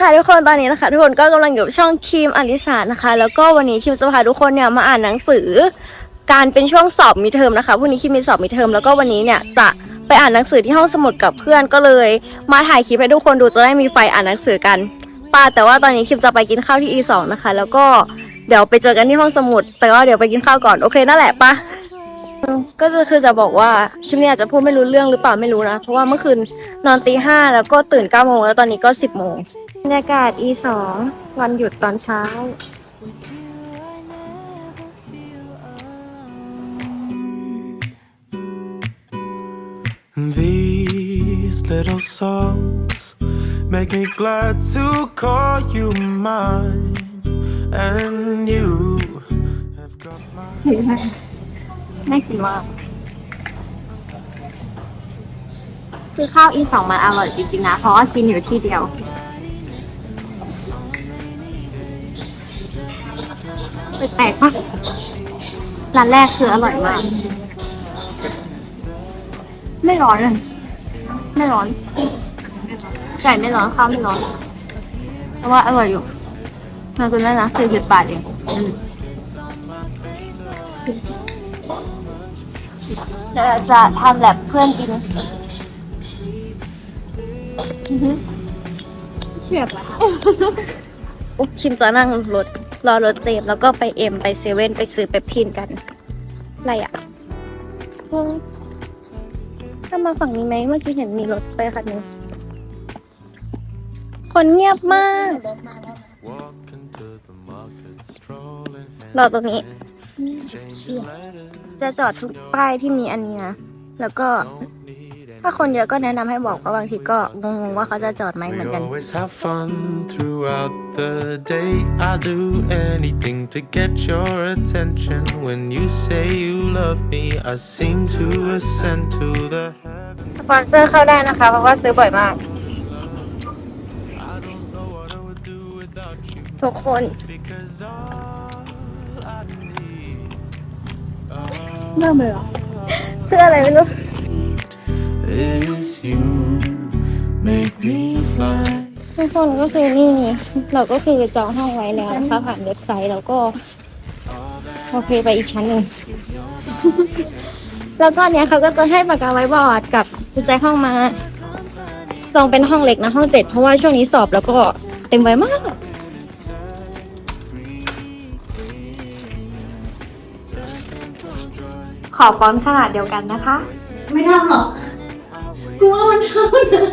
ค่ะทุกคนตอนนี้นะคะ ทุกคนก็กำลังอยู่ช่องคิมอลิสานะคะ แล้วก็วันนี้คิมจะพาทุกคนเนี่ยมาอ่านหนังสือ การเป็นช่วงสอบมีเทอมนะคะพรุ่งนี้คิมมีสอบมีเทอมแล้วก็วันนี้เนี่ยจะไปอ่านหนังสือที่ห้องสมุดกับเพื่อนก็เลย มาถ่ายคลิปให้ทุกคนดูจะได้มีไฟอ่านหนังสือกันป้าแต่ว่าตอนนี้คิมจะไปกินข้าวที่ E2 นะคะ แล้วก็เดี๋ยวไปเจอกันที่ห้องสมุด แต่ว่าเดี๋ยวไปกินข้าวก่อนโอเคนั่นแหละปะก็จะคือจะบอกว่าคลิปนี้อาจจะพูดไม่รู้เรื่องหรือเปล่าไม่รู้นะ เพราะว่าเมื่อคืนนอนตีห้าแล้วก็ตื่นเก้าโมงแล้วตอนนี้ก็สิบโมง บรรยากาศ e สองวันหยุดตอนเช้า These little songs make me glad to call you mine, and you have got my. น่ากินมาก คือข้าว e สองมันอร่อยจริงๆนะ เพราะว่ากินอยู่ที่เดียว แปลกๆปะร้านแรกคืออร่อยมาก ไม่ร้อนเลย ไม่ร้อน ไก่ไม่ร้อนข้าวไม่ร้อน เพราะว่าอร่อยอยู่มาคุณได้นะสี่สิบบาทเองอืมเดี๋ยวจะทำแลบเพื่อนกินเฉียบอะค่ะอุ๊บคิมจะนั่งรถ รอรถเจมส์แล้วก็ไปเอ็มไปเซเว่นไปซื้อเปปทินกัน อะไรอะอืมถ้ามาฝั่งนี้ไหมเมื่อกี้เห็นมีรถไปคันนึงคนเงียบมาก Walk into the market, strolling, รอตรงนี้ exchanging letters. จะจอดทุกป้ายที่มีอันนี้นะ แล้วก็ Don't need ถ้าคนเยอะก็แนะนำให้บอกว่าบางทีก็งงๆว่าเขาจะจอดไหมเหมือน We กัน always have fun throughout the day. I do anything to get your attention. When you say you love me, I seem to ascend to the heavens. สปอนเซอร์เข้าได้นะคะ เพราะว่าซื้อบ่อยมาก I don't know what I would do without you ทุกคน because all I need เริ่มเลยเหรอเสื้ออะไรไม่รู้ is you. Make me fly. ทุกคนก็คือนี่ เราก็คือจองห้องไว้แล้วนะคะผ่านเว็บไซต์แล้วก็โอเคไปอีกชั้นหนึ่ง แล้วก็อันเนี้ยเขาก็จะให้ปากกาไว้บอร์ดกับจุดใจห้องมา จองเป็นห้องเล็กนะห้องเจ็ดเพราะว่าช่วงนี้สอบแล้วก็เต็มไว้มาก ขอฟอนต์ขนาดเดียวกันนะคะ ไม่ทำหรอก กูว่ามันทำนะ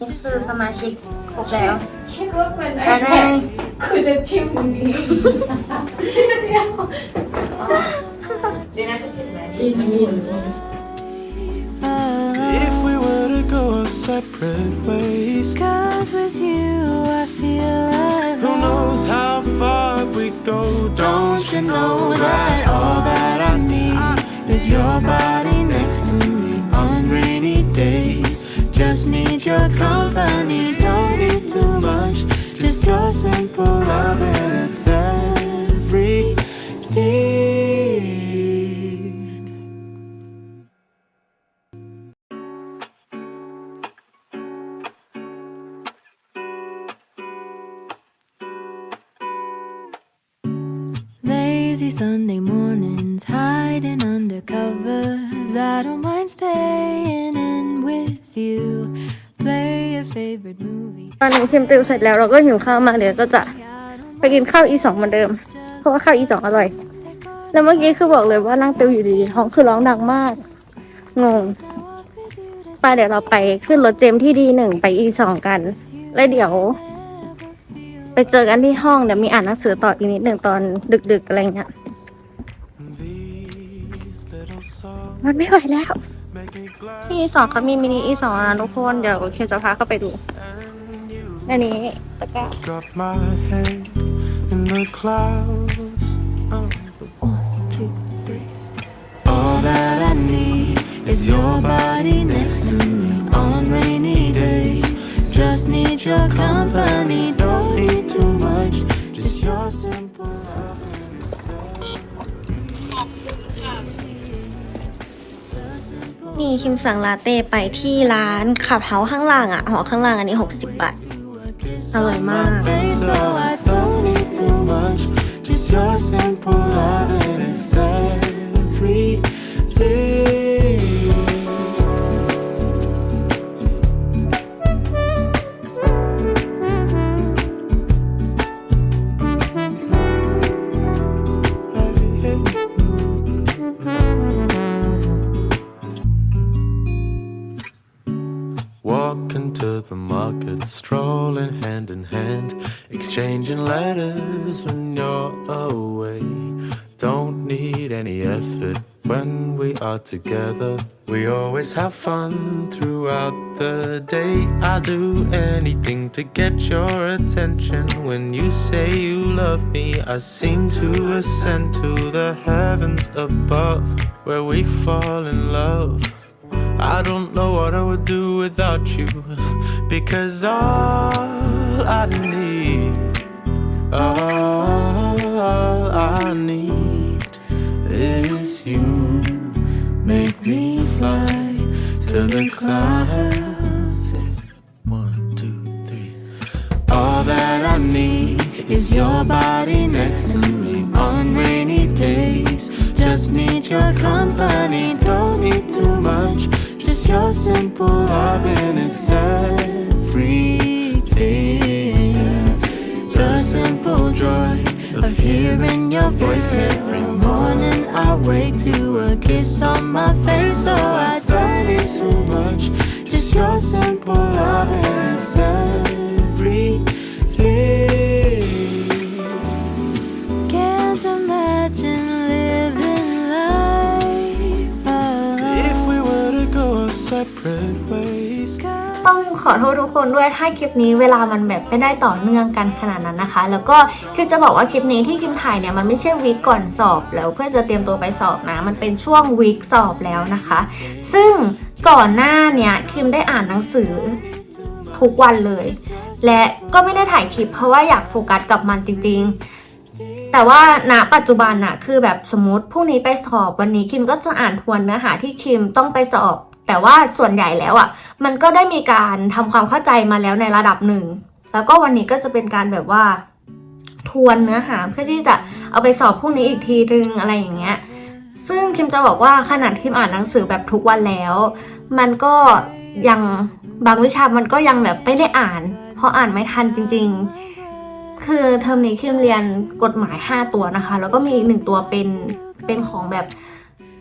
นี่คือสมาชิกครบแล้ว คิดว่าเป็น จะได้ คือจะชิมอย่างนี้เดียวเจน่าจะชิมไหมชิมชิม If we were to go our separate ways, Cause with you I feel like who knows how far we go? Don't you know that all that I need Is your body next to me on rainy days? Just need your company, don't need too much. Just your simple love and it's everything. Staying in with you. Play your favorite movie. ตอนนี้เคิมติวเสร็จแล้วเราก็หิวข้าวมากเดี๋ยวก็จะไปกินข้าวอีสองเหมือนเดิม เพราะว่าข้าวอีสองอร่อย แล้วเมื่อกี้คือบอกเลยว่านั่งติวอยู่ดีๆท้องคือร้องดังมาก งงไปเดี๋ยวเราไปขึ้นรถเจมที่ดีหนึ่งไปอีสองกัน แล้วเดี๋ยว ไปเจอกันที่ห้องเดี๋ยวมีอ่านหนังสือต่ออีกนิดหนึ่งตอนดึกๆอะไรเงี้ย มันไม่ไหวแล้ว make me glad ที่อีสองเขามีมินิอีสองนะทุกคน เดี๋ยวคิมจะพาเข้าไปดู and you อันนี้ตะกร้า got my head in the clouds. Oh. Two, three. All that I need is your body next to me on rainy days. Just need your company, don't need too much. Just your simple love and it's everything. นี่คิมสั่งลาเต้ไปที่ร้านขับเฮาข้างล่างอะหอข้างล่างอันนี้ 60 บาท อร่อยมาก Just your simple love and it's everything strolling hand in hand, exchanging letters when you're away. Don't need any effort when we are together. We always have fun throughout the day. I'll do anything to get your attention. When you say you love me, I seem to ascend to the heavens above, where we fall in love. I don't know what I would do without you because all I need, all I need is you. Make me fly to the clouds. Hearing your voice every morning, I wake to a kiss on my face. Though I don't need so much, just your simple love and it's everything. Can't imagine living life alone. If we were to go separate ขอโทษทุกคนด้วยถ้าคลิปนี้เวลามันแบบไม่ได้ต่อเนื่องกันขนาดนั้นนะคะ แล้วก็คิมจะบอกว่าคลิปนี้ที่คิมถ่ายเนี่ยมันไม่ใช่วีคก่อนสอบแล้วเพื่อจะเตรียมตัวไปสอบนะ มันเป็นช่วงวีคสอบแล้วนะคะ ซึ่งก่อนหน้าเนี่ยคิมได้อ่านหนังสือทุกวันเลย และก็ไม่ได้ถ่ายคลิปเพราะว่าอยากโฟกัสกับมันจริง ๆแต่ว่าณปัจจุบันน่ะคือแบบสมมติพรุ่งนี้ไปสอบวันนี้คิมก็จะอ่านทวนเนื้อหาที่คิมต้องไปสอบ แต่ว่าส่วนใหญ่แล้วอะ มันก็ได้มีการทำความเข้าใจมาแล้วในระดับหนึ่ง แล้วก็วันนี้ก็จะเป็นการแบบว่า ทวนเนื้อหาเพื่อที่จะเอาไปสอบพรุ่งนี้อีกทีนึงอะไรอย่างเงี้ย ซึ่งคิมจะบอกว่าขนาดคิมอ่านหนังสือแบบทุกวันแล้ว มันก็ยังบางวิชามันก็ยังแบบไม่ได้อ่าน เพราะอ่านไม่ทันจริง ๆ คือเทอมนี้คิมเรียนกฎหมาย 5 ตัวนะคะ แล้วก็มีอีกหนึ่งตัวเป็นเป็นของแบบ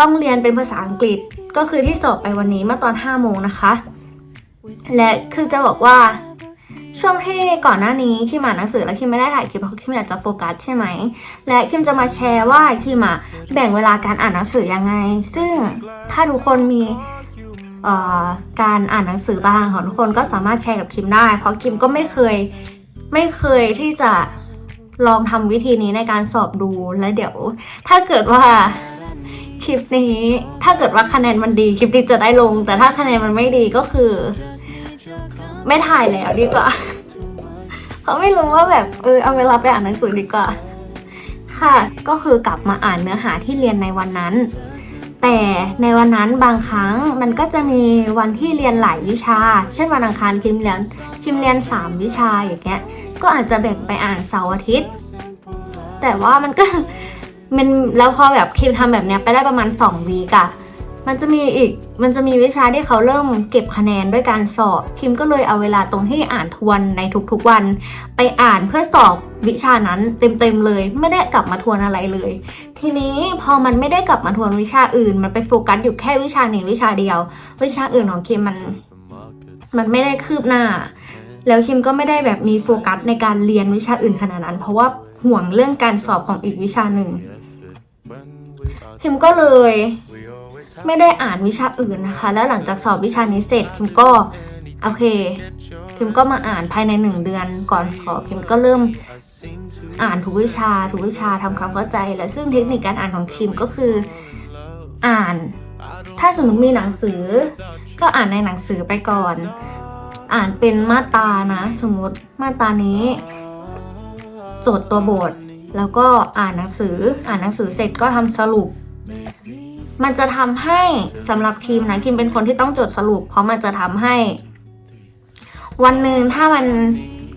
ต้องเรียนเป็นภาษาอังกฤษ ก็คือที่สอบไปวันนี้เมื่อตอน5โมงนะคะ และคือจะบอกว่าช่วงที่ก่อนหน้านี้คิมอ่านหนังสือแล้วคิมไม่ได้ถ่ายคลิปเพราะคิมอยากจะโฟกัสใช่ไหม และคิมจะมาแชร์ว่าคิมอะแบ่งเวลาการอ่านหนังสือยังไง ซึ่งถ้าทุกคนมีการอ่านหนังสือตารางของทุกคนก็สามารถแชร์กับคิมได้ เพราะคิมก็ไม่เคยไม่เคยที่จะลองทำวิธีนี้ในการสอบดูและเดี๋ยว ถ้าเกิดว่า คลิปนี้ถ้าเกิดว่าคะแนนมันดีคลิปนี้จะได้ลง แต่ถ้าคะแนนมันไม่ดีก็คือ ไม่ถ่ายแล้วดีกว่า เพราะไม่รู้ว่าแบบเออเอาเวลาไปอ่านหนังสือดีกว่า ค่ะ ก็คือกลับมาอ่านเนื้อหาที่เรียนในวันนั้น แต่ในวันนั้นบางครั้งมันก็จะมีวันที่เรียนหลายวิชา เช่นวันอังคารคิมเรียนคิมเรียน 3 วิชาอย่างเงี้ยก็อาจจะแบ่งไปอ่านเสาร์อาทิตย์ แต่ว่ามันก็ มันแล้วพอแบบคิมทำแบบเนี้ยไปได้ประมาณ2วีกอะมันจะมีอีกมันจะมีวิชาที่เขาเริ่มเก็บคะแนนด้วยการสอบ คิมก็เลยเอาเวลาตรงที่อ่านทวนในทุกๆวัน ไปอ่านเพื่อสอบวิชานั้นเต็มๆเลย ไม่ได้กลับมาทวนอะไรเลย ทีนี้พอมันไม่ได้กลับมาทวนวิชาอื่น มันไปโฟกัสอยู่แค่วิชาหนึ่งวิชาเดียว วิชาอื่นของคิมมัน มันไม่ได้คืบหน้า แล้วคิมก็ไม่ได้แบบมีโฟกัสในการเรียนวิชาอื่นขนาดนั้น เพราะว่าห่วงเรื่องการสอบของอีกวิชาหนึ่ง คิมก็เลย ไม่ได้อ่านวิชาอื่นนะคะ แล้วหลังจากสอบวิชานี้เสร็จคิมก็โอเคคิมก็มาอ่านภายในหนึ่งเดือนก่อนสอบคิมก็เริ่มอ่านทุกวิชาทุกวิชาทำความเข้าใจ และซึ่งเทคนิคการอ่านของคิมก็คืออ่าน ถ้าสมมติมีหนังสือ ก็อ่านในหนังสือไปก่อน อ่านเป็นมาตานะ สมมติมาตานี้ โจทย์ตัวบท แล้วก็อ่านหนังสือ อ่านหนังสือเสร็จก็ทำสรุป มันจะทำให้สำหรับคิมนะคิมเป็นคนที่ต้องจดสรุป เพราะมันจะทำให้ วันหนึ่งถ้ามัน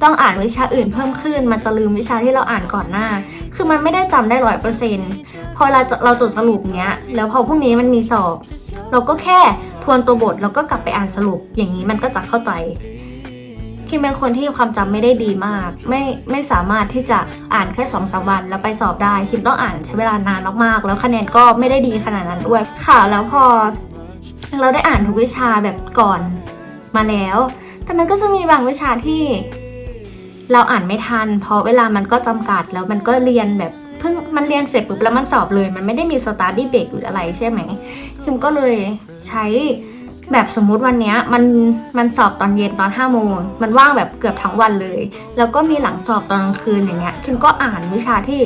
ต้องอ่านวิชาอื่นเพิ่มขึ้น มันจะลืมวิชาที่เราอ่านก่อนหน้า คือมันไม่ได้จำได้ร้อยเปอร์เซ็นต์พอเราเราจดสรุปเนี้ย แล้วพอพรุ่งนี้มันมีสอบ เราก็แค่ทวนตัวบทแล้วก็กลับไปอ่านสรุป อย่างนี้มันก็จะเข้าใจ คิมเป็นคนที่ความจำไม่ได้ดีมาก ไม่ไม่สามารถที่จะอ่านแค่สองสามวัน แล้วไปสอบได้คิมต้องอ่านใช้เวลานานมากๆ แล้วคะแนนก็ไม่ได้ดีขนาดนั้นด้วยค่ะแล้วพอ เราได้อ่านทุกวิชาแบบก่อนมาแล้ว แต่มันก็จะมีบางวิชาที่ เราอ่านไม่ทัน เพราะเวลามันก็จำกัดแล้วมันก็เรียนแบบเพิ่งมันเรียนเสร็จปุ๊บแล้วมันสอบเลย มันไม่ได้มีสตาร์ดี้เบรกหรืออะไรใช่ไหมคิมก็เลยใช้ แบบสมมุติวันเนี้ยมันมันสอบตอนเย็นตอน5้าโมงมันว่างแบบเกือบทั้งวันเลย แล้วก็มีหลังสอบตอนกลางคืนอย่างเงี้ยคิมก็อ่านวิชาที่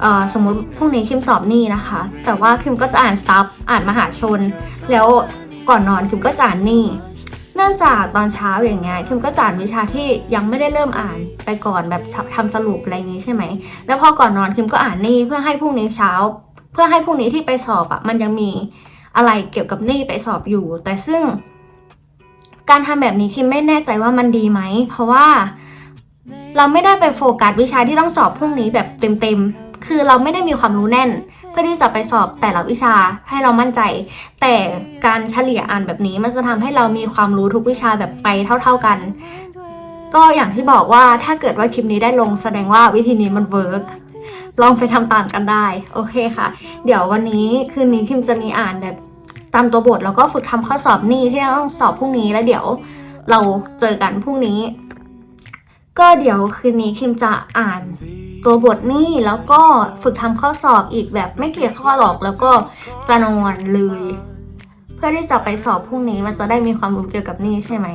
เอ่อสมมุติพรุ่งนี้คิมสอบนี่นะคะ แต่ว่าคิมก็จะอ่านซับอ่านมหาชน แล้วก่อนนอนคิมก็จะอ่านนี่ เนื่องจากตอนเช้าอย่างเงี้ยคิมก็จะอ่านวิชาที่ยังไม่ได้เริ่มอ่านไปก่อนแบบทำสรุปอะไรอย่างงี้ใช่ไหมแล้วพอก่อนนอนคิมก็อ่านนี่เพื่อให้พรุ่งนี้เช้า เพื่อให้พรุ่งนี้ที่ไปสอบอะ่ะมันยังมี อะไรเกี่ยวกับนี่ไปสอบอยู่ แต่ซึ่ง การทำแบบนี้คิมไม่แน่ใจว่ามันดีไหม เพราะว่าเราไม่ได้ไปโฟกัสวิชาที่ต้องสอบพรุ่งนี้แบบเต็มๆ คือเราไม่ได้มีความรู้แน่น เพื่อที่จะไปสอบแต่ละวิชาให้เรามั่นใจ แต่การเฉลี่ยอ่านแบบนี้มันจะทำให้เรามีความรู้ทุกวิชาแบบไปเท่า ๆกัน ก็อย่างที่บอกว่าถ้าเกิดว่าคลิปนี้ได้ลงแสดงว่าวิธีนี้มันเวิร์กลองไปทำตามกันได้ โอเคค่ะ เดี๋ยววันนี้คืนนี้คิมจะมีอ่านแบบ ตามตัวบทแล้วก็ฝึกทำข้อสอบนี่ที่ต้องสอบพรุ่งนี้แล้วเดี๋ยวเราเจอกันพรุ่งนี้ ก็เดี๋ยวคืนนี้คิมจะอ่านตัวบทนี่แล้วก็ฝึกทำข้อสอบอีกแบบไม่เกี่ยวข้อหรอกแล้วก็จะนอนเลย เพื่อที่จะไปสอบพรุ่งนี้มันจะได้มีความรู้เกี่ยวกับนี่ใช่ไหม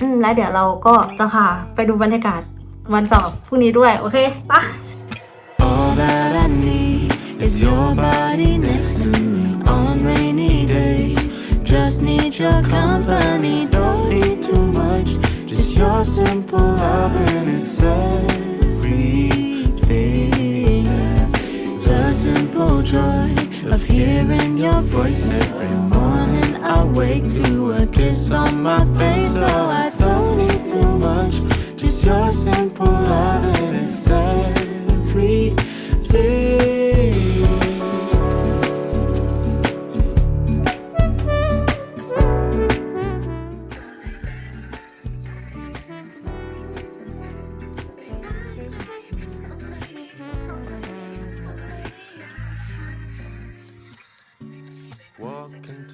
อืมแล้วเดี๋ยวเราก็จะพาไปดูบรรยากาศวันสอบพรุ่งนี้ด้วย โอเคปะ All that I need is your body next to me. Just need your company, don't need too much. Just your simple love and it's everything. The simple joy of hearing your voice every morning. I wake to a kiss on my face, so I don't need too much. Just your simple love and it's everything.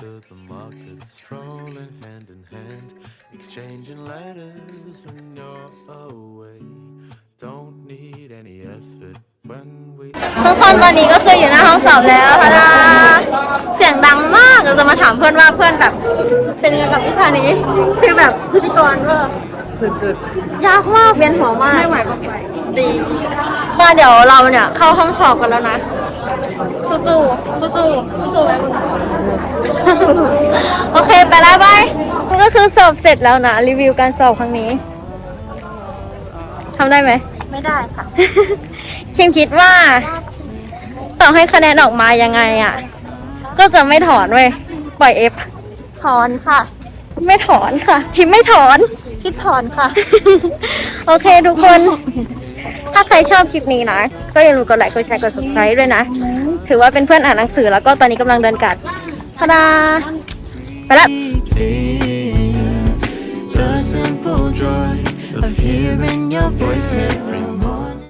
Walk into the market, strolling hand in hand, exchanging letters when you're away. Don't need any effort when we ทุกคนตอนนี้ก็คืออยู่หน้าห้องสอบแล้วค่ะดาเสียงดังมากเราจะมาถามเพื่อนว่าเพื่อนแบบ เป็นยังไงกับวิชานี้คือแบบพิธีกรเวอร์สุดๆยากมากเวียนหัวมากไม่ไหวก็ไปดีมาเดี๋ยวเราเนี่ยเข้าห้องสอบกันแล้วนะสู้ๆสู้ๆสู้ๆไว้มึง โอเคไปแล้วบายมันก็คือสอบเสร็จแล้วนะ รีวิวการสอบครั้งนี้ทำได้ไหม ไม่ได้ค่ะ คิมคิดว่า ต่อให้คะแนนออกมายังไงอะ ก็จะไม่ถอนเว้ย ปล่อยเอฟ ถอนค่ะ ไม่ถอนค่ะทิมไม่ถอน คิดถอนค่ะ โอเคทุกคน ถ้าใครชอบคลิปนี้นะ ก็อย่าลืมกดไลค์ กดแชร์ กด subscribe ด้วยนะ ถือว่าเป็นเพื่อนอ่านหนังสือแล้วก็ตอนนี้กำลังเดินกัด ทาดา ไปแล้ว The simple joy of hearing your voice every